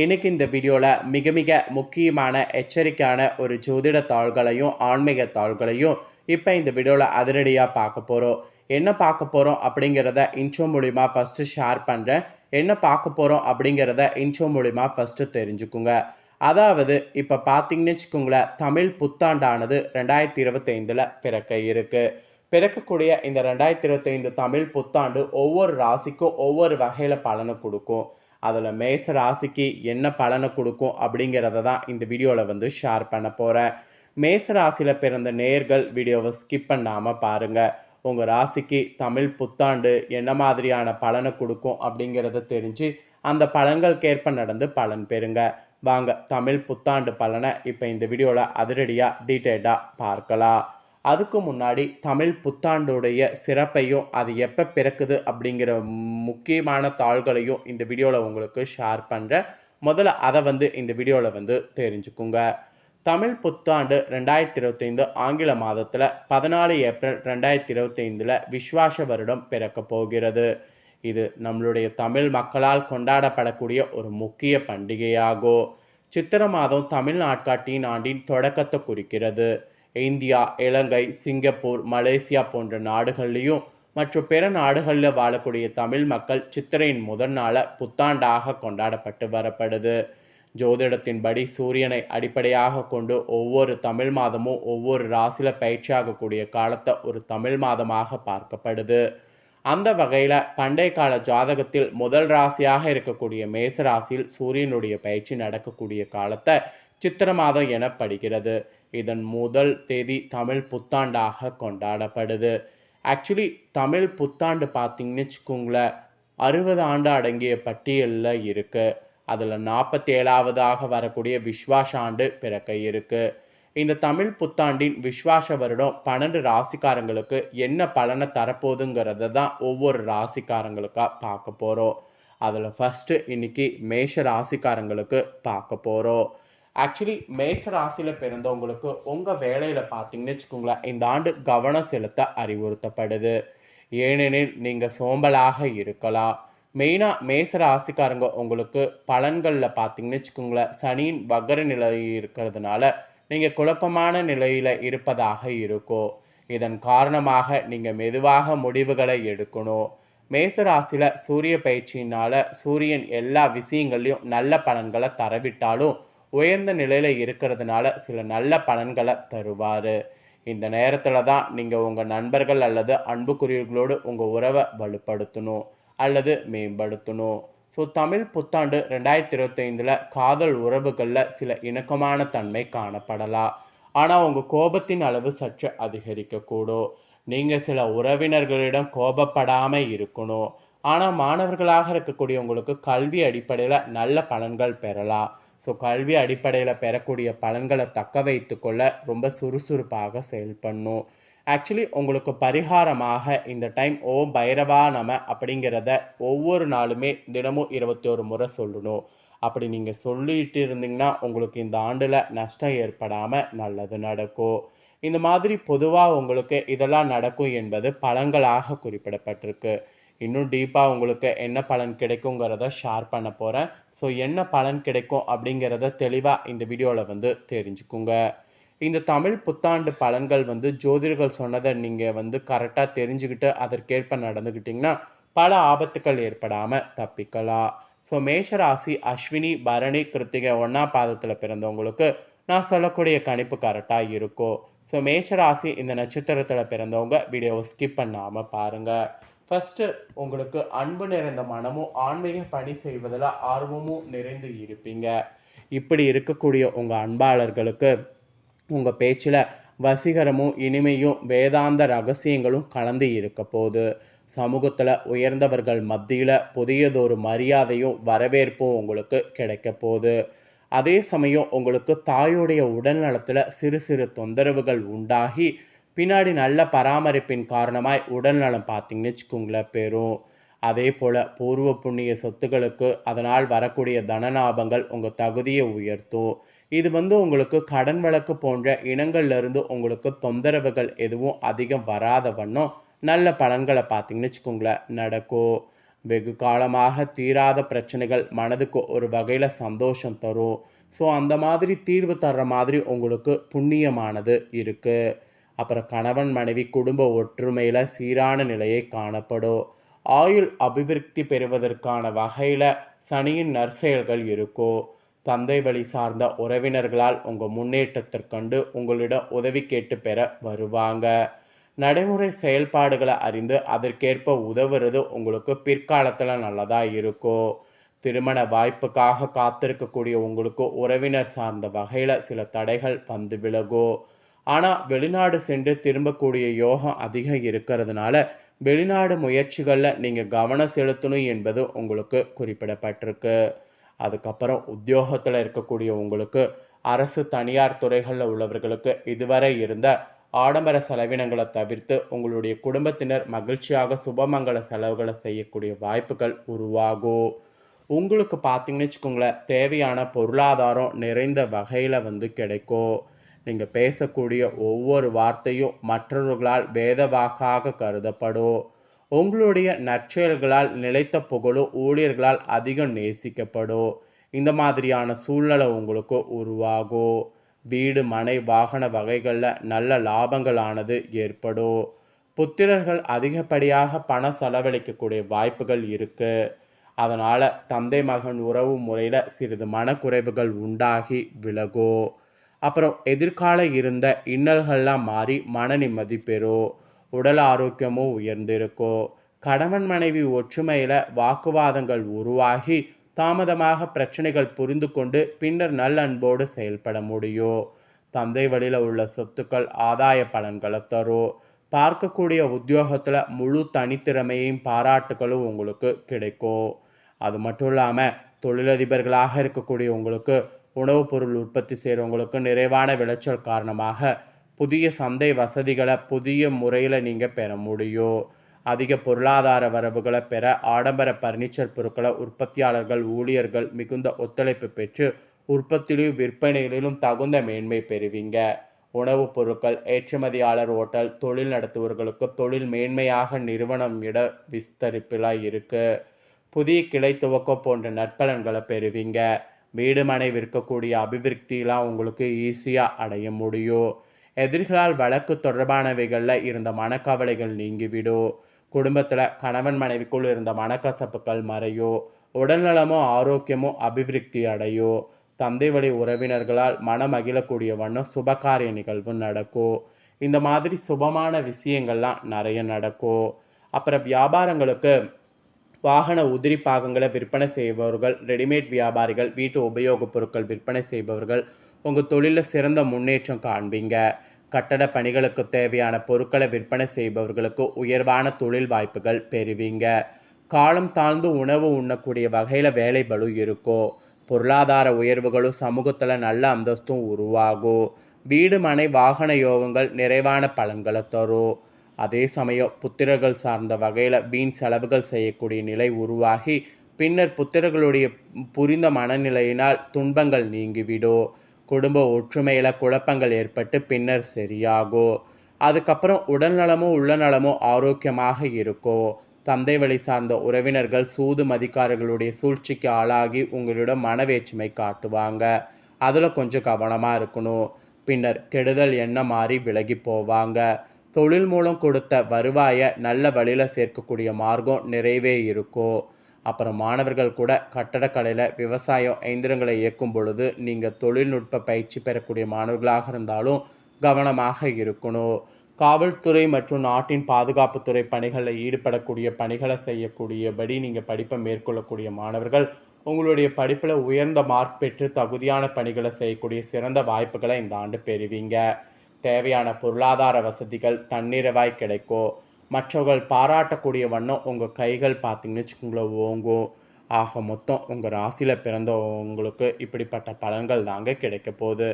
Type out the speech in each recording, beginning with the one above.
இன்னைக்கு இந்த வீடியோவில் மிக மிக முக்கியமான எச்சரிக்கையான ஒரு ஜோதிட தாள்களையும் ஆன்மீக தாள்களையும் இப்போ இந்த வீடியோவில் அதிரடியாக பார்க்க போகிறோம் என்ன பார்க்க போகிறோம் அப்படிங்கிறத இன்ட்ரோ மூலிமா ஃபஸ்ட்டு ஷேர் பண்ணுறேன் என்ன பார்க்க போகிறோம் அப்படிங்கிறத இன்ட்ரோ மூலிமா ஃபஸ்ட்டு தெரிஞ்சுக்குங்க. அதாவது இப்போ பார்த்தீங்கன்னு வச்சுக்கோங்களேன் தமிழ் புத்தாண்டானது ரெண்டாயிரத்தி இருபத்தைந்தில் பிறக்க இருக்குது பிறக்கக்கூடிய இந்த ரெண்டாயிரத்தி இருபத்தைந்து தமிழ் புத்தாண்டு ஒவ்வொரு ராசிக்கும் ஒவ்வொரு வகையில் பலனை கொடுக்கும். அதில் மேச ராசிக்கு என்ன பலனை கொடுக்கும் அப்படிங்கிறத தான் இந்த வீடியோவில் வந்து ஷேர் பண்ண போகிறேன் மேச ராசியில் பிறந்த நேர்கள் வீடியோவை ஸ்கிப் பண்ணாமல் பாருங்கள் உங்கள் ராசிக்கு தமிழ் புத்தாண்டு என்ன மாதிரியான பலனை கொடுக்கும் அப்படிங்கிறத தெரிஞ்சு அந்த பலன்களுக்கேற்ப நடந்து பலன் பெறுங்க. வாங்க தமிழ் புத்தாண்டு பலனை இப்போ இந்த வீடியோவில் அதிரடியாக டீட்டெயில்டாக பார்க்கலாம். அதுக்கு முன்னாடி தமிழ் புத்தாண்டுடைய சிறப்பையும் அது எப்போ பிறக்குது அப்படிங்கிற முக்கியமான தாள்களையும் இந்த வீடியோவில் உங்களுக்கு ஷேர் பண்ணுறேன் முதல்ல அதை வந்து இந்த வீடியோவில் வந்து தெரிஞ்சுக்குங்க. தமிழ் புத்தாண்டு ரெண்டாயிரத்தி இருபத்தைந்து ஆங்கில மாதத்தில் பதினாலு ஏப்ரல் ரெண்டாயிரத்தி இருபத்தைந்தில் விஸ்வாச வருடம் பிறக்க போகிறது. இது நம்மளுடைய தமிழ் மக்களால் கொண்டாடப்படக்கூடிய ஒரு முக்கிய பண்டிகையாகும். சித்திர மாதம் தமிழ் நாட்காட்டியின் ஆண்டின் தொடக்கத்தை குறிக்கிறது. இந்தியா இலங்கை சிங்கப்பூர் மலேசியா போன்ற நாடுகள்லையும் மற்றும் பிற நாடுகளில் வாழக்கூடிய தமிழ் மக்கள் சித்திரையின் முதல் நாளை புத்தாண்டாக கொண்டாடப்பட்டு வரப்படுது. ஜோதிடத்தின்படி சூரியனை அடிப்படையாக கொண்டு ஒவ்வொரு தமிழ் மாதமும் ஒவ்வொரு ராசியில் பயிற்சியாகக்கூடிய காலத்தை ஒரு தமிழ் மாதமாக பார்க்கப்படுது. அந்த வகையில் பண்டைய கால ஜாதகத்தில் முதல் ராசியாக இருக்கக்கூடிய மேச ராசியில் சூரியனுடைய பயிற்சி நடக்கக்கூடிய காலத்தை சித்திர மாதம் எனப்படுகிறது. இதன் முதல் தேதி தமிழ் புத்தாண்டாக கொண்டாடப்படுது. ஆக்சுவலி தமிழ் புத்தாண்டு பார்த்தீங்கன்னு வச்சுக்கோங்களேன் அறுபது ஆண்டு அடங்கிய பட்டியலில் இருக்குது அதில் நாற்பத்தி ஏழாவதாக வரக்கூடிய விஸ்வாச ஆண்டு பிறக்க இருக்குது இந்த தமிழ் புத்தாண்டின் விஸ்வாச வருடம் பன்னெண்டு ராசிக்காரங்களுக்கு என்ன பலனை தரப்போகுதுங்கிறத தான் ஒவ்வொரு ராசிக்காரங்களுக்காக பார்க்க போகிறோம் அதில் ஃபஸ்ட்டு இன்னைக்கு மேஷ ராசிக்காரங்களுக்கு பார்க்க போகிறோம் ஆக்சுவலி மேச ராசியில் பிறந்தவங்களுக்கு உங்கள் வேலையில் பார்த்தீங்கன்னு வச்சுக்கோங்களேன் இந்த ஆண்டு கவனம் செலுத்த அறிவுறுத்தப்படுது. ஏனெனில் நீங்கள் சோம்பலாக இருக்கலாம். மெயினாக மேச ராசிக்காரங்க உங்களுக்கு பலன்களில் பார்த்தீங்கன்னு வச்சுக்கோங்களேன் சனியின் வக்கர நிலை இருக்கிறதுனால நீங்கள் குழப்பமான நிலையில் இருப்பதாக இருக்கும். இதன் காரணமாக நீங்கள் மெதுவாக முடிவுகளை எடுக்கணும். மேச ராசியில் சூரிய பயிற்சியினால் சூரியன் எல்லா விஷயங்கள்லையும் நல்ல பலன்களை தரவிட்டாலும் உயர்ந்த நிலையில் இருக்கிறதுனால சில நல்ல பலன்களை தருவார். இந்த நேரத்தில் தான் நீங்கள் உங்கள் நண்பர்கள் அல்லது அன்புக்குரியவர்களோடு உங்கள் உறவை வலுப்படுத்தணும் அல்லது மேம்படுத்தணும். ஸோ தமிழ் புத்தாண்டு ரெண்டாயிரத்தி இருபத்தைந்தில் காதல் உறவுகளில் சில இணக்கமான தன்மை காணப்படலாம். ஆனால் உங்கள் கோபத்தின் அளவு சற்று அதிகரிக்கக்கூடும். நீங்கள் சில உறவினர்களிடம் கோபப்படாமல் இருக்கணும். ஆனால் மாணவர்களாக இருக்கக்கூடிய உங்களுக்கு கல்வி அடிப்படையில் நல்ல பலன்கள் பெறலாம். ஸோ கல்வி அடிப்படையில் பெறக்கூடிய பலன்களை தக்க வைத்து கொள்ள ரொம்ப சுறுசுறுப்பாக செயல்படணும் ஆக்சுவலி உங்களுக்கு பரிகாரமாக இந்த டைம் ஓ பைரவா நம அப்படிங்கிறத ஒவ்வொரு நாளுமே தினமும் இருபத்தோரு முறை சொல்லணும். அப்படி நீங்கள் சொல்லிட்டு இருந்தீங்கன்னா உங்களுக்கு இந்த ஆண்டில் நஷ்டம் ஏற்படாமல் நல்லது நடக்கும். இந்த மாதிரி பொதுவாக உங்களுக்கு இதெல்லாம் நடக்கும் என்பது பலன்களாக குறிப்பிடப்பட்டிருக்கு. இன்னும் டீப்பாக உங்களுக்கு என்ன பலன் கிடைக்குங்கிறத ஷேர் பண்ண போகிறேன் ஸோ என்ன பலன் கிடைக்கும் அப்படிங்கிறத தெளிவாக இந்த வீடியோவில் வந்து தெரிஞ்சுக்குங்க. இந்த தமிழ் புத்தாண்டு பலன்கள் வந்து ஜோதிடர்கள் சொன்னதை நீங்கள் வந்து கரெக்டாக தெரிஞ்சுக்கிட்டு அதற்கேற்ப நடந்துக்கிட்டிங்கன்னா பல ஆபத்துக்கள் ஏற்படாமல் தப்பிக்கலாம். ஸோ மேஷராசி அஸ்வினி பரணி கிருத்திகை ஒன்றா பாதத்தில் பிறந்தவங்களுக்கு நான் சொல்லக்கூடிய கணிப்பு கரெக்டாக இருக்கும். ஸோ மேஷராசி இந்த நட்சத்திரத்தில் பிறந்தவங்க வீடியோவை ஸ்கிப் பண்ணாமல் பாருங்கள் ஃபஸ்ட்டு உங்களுக்கு அன்பு நிறைந்த மனமும் ஆன்மீக பணி செய்வதில் ஆர்வமும் நிறைந்து இருப்பீங்க. இப்படி இருக்கக்கூடிய உங்கள் அன்பாளர்களுக்கு உங்கள் பேச்சில் வசீகரமும் இனிமையும் வேதாந்த ரகசியங்களும் கலந்து இருக்க போது சமூகத்தில் உயர்ந்தவர்கள் மத்தியில் புதியதொரு மரியாதையும் வரவேற்பும் உங்களுக்கு கிடைக்க போகுது. அதே சமயம் உங்களுக்கு தாயுடைய உடல் நலத்தில் சிறு சிறு தொந்தரவுகள் உண்டாகி பின்னாடி நல்ல பராமரிப்பின் காரணமாய் உடல் நலம் பார்த்தீங்கன்னு வச்சுக்கோங்களேன் பெறும் அதே போல் பூர்வ புண்ணிய சொத்துக்களுக்கு அதனால் வரக்கூடிய தனலாபங்கள் உங்கள் தகுதியை உயர்த்தும். இது வந்து உங்களுக்கு கடன் வழக்கு போன்ற இனங்கள்லேருந்து உங்களுக்கு தொந்தரவுகள் எதுவும் அதிகம் வராத வண்ணம் நல்ல பலன்களை பார்த்தீங்கன்னு வச்சுக்கோங்களேன் நடக்கும். வெகு காலமாக தீராத பிரச்சனைகள் மனதுக்கு ஒரு வகையில் சந்தோஷம் தரும். ஸோ அந்த மாதிரி தீர்வு தர்ற மாதிரி உங்களுக்கு புண்ணியமானது இருக்குது அப்புறம் கணவன் மனைவி குடும்ப ஒற்றுமையில் சீரான நிலையை காணப்படும். ஆயுள் அபிவிருத்தி பெறுவதற்கான வகையில் சனியின் நற்செயல்கள் இருக்கும். தந்தை வழி சார்ந்த உறவினர்களால் உங்கள் முன்னேற்றத்திற்கண்டு உங்களிடம் உதவி கேட்டு பெற வருவாங்க. நடைமுறை செயல்பாடுகளை அறிந்து அதற்கேற்ப உதவுறது உங்களுக்கு பிற்காலத்தில் நல்லதாக இருக்கும். திருமண வாய்ப்புக்காக காத்திருக்கக்கூடிய உங்களுக்கு உறவினர் சார்ந்த வகையில் சில தடைகள் வந்து விலகும். ஆனால் வெளிநாடு சென்று திரும்பக்கூடிய யோகம் அதிகம் இருக்கிறதுனால வெளிநாடு முயற்சிகளில் நீங்கள் கவனம் செலுத்தணும் என்பது உங்களுக்கு குறிப்பிடப்பட்டிருக்கு. அதுக்கப்புறம் உத்தியோகத்தில் இருக்கக்கூடிய உங்களுக்கு அரசு தனியார் துறைகளில் உள்ளவர்களுக்கு இதுவரை இருந்த ஆடம்பர செலவினங்களை தவிர்த்து உங்களுடைய குடும்பத்தினர் மகிழ்ச்சியாக சுபமங்கல செலவுகளை செய்யக்கூடிய வாய்ப்புகள் உருவாகும். உங்களுக்கு பார்த்தீங்கன்னு வச்சுக்கோங்களேன் தேவையான பொருளாதாரம் நிறைந்த வகையில் வந்து கிடைக்கும். நீங்கள் பேசக்கூடிய ஒவ்வொரு வார்த்தையும் மற்றவர்களால் வேதவாக்காக கருதப்படும். உங்களுடைய நற்செயல்களால் நிலைத்த புகழும் ஊழியர்களால் அதிகம் நேசிக்கப்படும். இந்த மாதிரியான சூழ்நிலை உங்களுக்கு உருவாகும். வீடு மனை வாகன வகைகளில் நல்ல லாபங்களானது ஏற்படும். புத்திரர்கள் அதிகப்படியாக பணம் செலவழிக்கக்கூடிய வாய்ப்புகள் இருக்குது அதனால் தந்தை மகன் உறவு முறையில் சிறிது மனக்குறைவுகள் உண்டாகி விலகும். அப்புறம் எதிர்கால இருந்த இன்னல்கள்லாம் மாறி மன நிம்மதி பெறும் உடல் ஆரோக்கியமும் உயர்ந்திருக்கும் கணவன் மனைவி ஒற்றுமையில் வாக்குவாதங்கள் உருவாகி தாமதமாக பிரச்சனைகள் புரிந்து கொண்டு பின்னர் நல்லன்போடு செயல்பட முடியும் தந்தை வழியில் உள்ள சொத்துக்கள் ஆதாய பலன்களை தரும் பார்க்கக்கூடிய உத்தியோகத்தில் முழு தனித்திறமையும் பாராட்டுகளும் உங்களுக்கு கிடைக்கும் அது மட்டும் இல்லாமல் தொழிலதிபர்களாக இருக்கக்கூடிய உங்களுக்கு உணவுப் பொருள் உற்பத்தி செய்கிறவங்களுக்கு நிறைவான விளைச்சல் காரணமாக புதிய சந்தை வசதிகளை புதிய முறையில் நீங்கள் பெற முடியும். அதிக பொருளாதார வரவுகளை பெற ஆடம்பர பர்னிச்சர் பொருட்களை உற்பத்தியாளர்கள் ஊழியர்கள் மிகுந்த ஒத்துழைப்பு பெற்று உற்பத்தியிலும் விற்பனைகளிலும் தகுந்த மேன்மை பெறுவீங்க. உணவுப் பொருட்கள் ஏற்றுமதியாளர் ஓட்டல் தொழில் நடத்துவர்களுக்கு தொழில் மேன்மையாக நிறுவனம் இட விஸ்தரிப்பில் இருக்குது புதிய கிளை துவக்கம் போன்ற நற்பலன்களை பெறுவீங்க. வீடு மனை விற்கக்கூடிய அபிவிருத்திலாம் உங்களுக்கு ஈஸியாக அடைய முடியும். எதிர்களால் வழக்கு தொடர்பானவைகளில் இருந்த மனக்கவலைகள் நீங்கிவிடும் குடும்பத்தில் கணவன் மனைவிக்குள் இருந்த மனக்கசப்புகள் மறையும் உடல்நலமும் ஆரோக்கியமும் அபிவிருத்தி அடையும் தந்தை வழி உறவினர்களால் மனம் மகிழக்கூடிய வண்ணம் சுபகாரிய நிகழ்வு நடக்கும் இந்த மாதிரி சுபமான விஷயங்கள்லாம் நிறைய நடக்கும் அப்புறம் வியாபாரங்களுக்கு வாகன உதிரி பாகங்களை விற்பனை செய்பவர்கள் ரெடிமேட் வியாபாரிகள் வீட்டு உபயோகப் பொருட்கள் விற்பனை செய்பவர்கள் உங்கள் தொழிலில் சிறந்த முன்னேற்றம் காண்பீங்க. கட்டட பணிகளுக்கு தேவையான பொருட்களை விற்பனை செய்பவர்களுக்கு உயர்வான தொழில் வாய்ப்புகள் பெறுவீங்க. காலம் தாழ்ந்து உணவு உண்ணக்கூடிய வகையில் வேலைகளும் இருக்கும் பொருளாதார உயர்வுகளும் சமூகத்தில் நல்ல அந்தஸ்தும் உருவாகும். வீடு மனை வாகன யோகங்கள் நிறைவான பலன்களை தரும். அதே சமயம் புத்திரர்கள் சார்ந்த வகையில் வீண் செலவுகள் செய்யக்கூடிய நிலை உருவாகி பின்னர் புத்திரர்களுடைய புரிந்த மனநிலையினால் துன்பங்கள் நீங்கிவிடும். குடும்ப ஒற்றுமையில் குழப்பங்கள் ஏற்பட்டு பின்னர் சரியாகும். அதுக்கப்புறம் உடல்நலமோ உள்ளநலமோ ஆரோக்கியமாக இருக்கும். தந்தை வழி சார்ந்த உறவினர்கள் சூது மதிக்காரர்களுடைய சூழ்ச்சிக்கு ஆளாகி உங்களிடம் மனவேற்றுமை காட்டுவாங்க. அதில் கொஞ்சம் கவனமாக இருக்கணும். பின்னர் கெடுதல் எண்ணம் மாறி விலகி போவாங்க. தொழில் மூலம் கொடுத்த வருவாயை நல்ல வழியில் சேர்க்கக்கூடிய மார்க்கம் நிறைவே இருக்கும் அப்புறம் மாணவர்கள் கூட கட்டடக்கலையில் விவசாயம் எந்திரங்களை இயக்கும் பொழுது நீங்கள் தொழில்நுட்ப பயிற்சி பெறக்கூடிய மாணவர்களாக இருந்தாலும் கவனமாக இருக்கணும். காவல்துறை மற்றும் நாட்டின் பாதுகாப்புத்துறை பணிகளில் ஈடுபடக்கூடிய பணிகளை செய்யக்கூடியபடி நீங்கள் படிப்பை மேற்கொள்ளக்கூடிய மாணவர்கள் உங்களுடைய படிப்பில் உயர்ந்த மார்க் பெற்று தகுதியான பணிகளை செய்யக்கூடிய சிறந்த வாய்ப்புகளை இந்த ஆண்டு பெறுவீங்க. தேவையான பொருளாதார வசதிகள் தன்னிறைவாய் கிடைக்கும் மற்றவர்கள் பாராட்டக்கூடிய வண்ணம் உங்கள் கைகள் பார்த்தீங்கன்னு வச்சுக்கோங்களேன் ஓங்கும். ஆக மொத்தம் உங்கள் ராசியில் பிறந்த உங்களுக்கு இப்படிப்பட்ட பலன்கள் தாங்க கிடைக்க போகுது.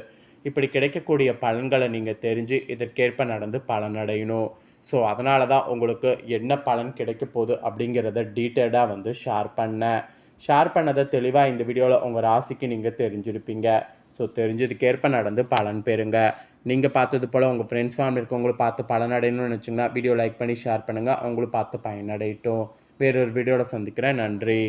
இப்படி கிடைக்கக்கூடிய பலன்களை நீங்கள் தெரிஞ்சு இதற்கேற்ப நடந்து பலனடையணும். ஸோ அதனால தான் உங்களுக்கு என்ன பலன் கிடைக்க போகுது அப்படிங்கிறத டீட்டெயிலாக வந்து ஷேர் பண்ணேன் ஷேர் பண்ணதை தெளிவாக இந்த வீடியோவில் உங்கள் ராசிக்கு நீங்கள் தெரிஞ்சிருப்பீங்க. ஸோ தெரிஞ்சதுக்கேற்ப நடந்து பலன் பெறுங்க. நீங்கள் பார்த்தது போல் உங்கள் ஃப்ரெண்ட்ஸ் ஃபேமிலி இருக்கவங்களும் பார்த்து பலனடையணும்னு நினச்சிங்கன்னா வீடியோ லைக் பண்ணி ஷேர் பண்ணுங்கள் அவங்களும் பார்த்து பயனடையட்டும். வேறொரு வீடியோவில் சந்திக்கிறேன். நன்றி.